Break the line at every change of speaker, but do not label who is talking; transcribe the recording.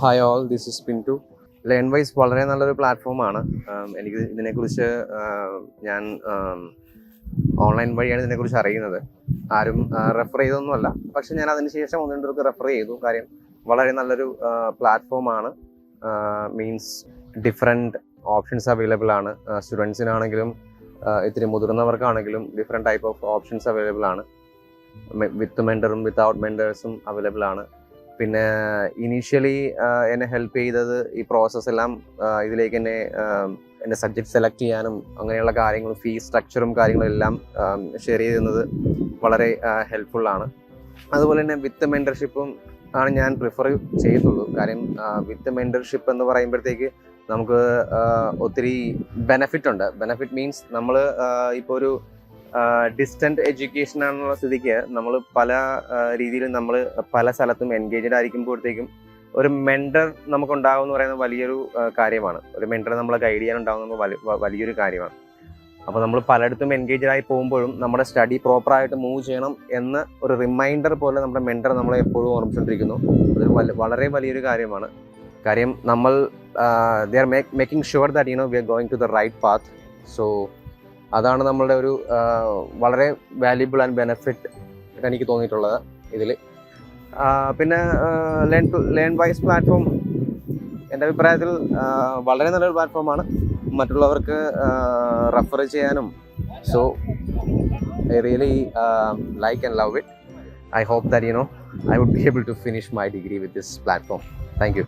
Hi all this is pin to learn wise വളരെ നല്ലൊരു പ്ലാറ്റ്ഫോമാണ് എനിക്ക് ഇതിനെക്കുറിച്ച് ഞാൻ ഓൺലൈൻ വഴിയാണ് ഇതിനെക്കുറിച്ച് അറിയുന്നത്. ആരും റെഫർ ചെയ്തൊന്നുമല്ല പക്ഷെ ഞാൻ അതിനുശേഷം ഒന്നും രണ്ടു റെഫർ ചെയ്തു. കാര്യം വളരെ നല്ലൊരു പ്ലാറ്റ്ഫോമാണ് മീൻസ് ഡിഫറെന്റ് ഓപ്ഷൻസ് അവൈലബിൾ ആണ്. സ്റ്റുഡൻസിനാണെങ്കിലും ഇത്തിരി മുതിർന്നവർക്കാണെങ്കിലും different type of options available ആണ്. വിത്ത് മെൻഡറും വിത്തൗട്ട് മെൻഡേഴ്സും അവൈലബിൾ ആണ്. പിന്നെ ഇനീഷ്യലി എന്നെ ഹെൽപ്പ് ചെയ്തത് ഈ പ്രോസസ് എല്ലാം ഇതിലേക്ക് എന്നെ എന്റെ സബ്ജക്ട് സെലക്ട് ചെയ്യാനും അങ്ങനെയുള്ള കാര്യങ്ങളും ഫീസ് സ്ട്രക്ചറും കാര്യങ്ങളും എല്ലാം ഷെയർ ചെയ്യുന്നത് വളരെ ഹെൽപ്ഫുള്ളാണ് അതുപോലെ തന്നെ വിത്ത് മെന്റർഷിപ്പും ആണ് ഞാൻ പ്രിഫർ ചെയ്യുന്നുള്ളൂ കാര്യം വിത്ത് മെന്റർഷിപ്പ് എന്ന് പറയുമ്പോഴത്തേക്ക് നമുക്ക് ഒത്തിരി ബെനഫിറ്റ് ഉണ്ട്. ബെനഫിറ്റ് മീൻസ് നമ്മൾ ഇപ്പോൾ ഒരു ഡിസ്റ്റന്റ് എഡ്യൂക്കേഷൻ ആണെന്നുള്ള സ്ഥിതിക്ക് നമ്മൾ പല രീതിയിൽ നമ്മൾ പല സ്ഥലത്തും എൻഗേജഡ് ആയിരിക്കുമ്പോഴത്തേക്കും ഒരു മെൻഡർ നമുക്ക് ഉണ്ടാകുമെന്ന് പറയുന്നത് വലിയൊരു കാര്യമാണ്. ഒരു മെൻഡർ നമ്മളെ ഗൈഡ് ചെയ്യാൻ വ- വലിയൊരു കാര്യമാണ്. അപ്പോൾ നമ്മൾ പലയിടത്തും എൻഗേജഡ് ആയി പോകുമ്പോഴും നമ്മുടെ സ്റ്റഡി പ്രോപ്പറായിട്ട് മൂവ് ചെയ്യണം എന്ന ഒരു റിമൈൻഡർ പോലെ നമ്മുടെ മെൻഡർ നമ്മളെ എപ്പോഴും ഓർമ്മിച്ചുകൊണ്ടിരിക്കുന്നു. അതൊരു വളരെ വലിയൊരു കാര്യമാണ്. കാര്യം നമ്മൾ they are making sure that you know we are going to the right path so അതാണ് നമ്മളുടെ ഒരു വളരെ വാല്യുബിൾ ആൻഡ് ബെനഫിറ്റ് എനിക്ക് തോന്നിയിട്ടുള്ളത് ഇതിൽ പിന്നെ ലേൺ ലേൺ വൈസ് പ്ലാറ്റ്ഫോം എന്റെ അഭിപ്രായത്തിൽ വളരെ നല്ലൊരു പ്ലാറ്റ്ഫോമാണ് മറ്റുള്ളവർക്ക് റെഫർ ചെയ്യാനും. So I really like and love it I hope that you know I would be able to finish my degree with this platform thank you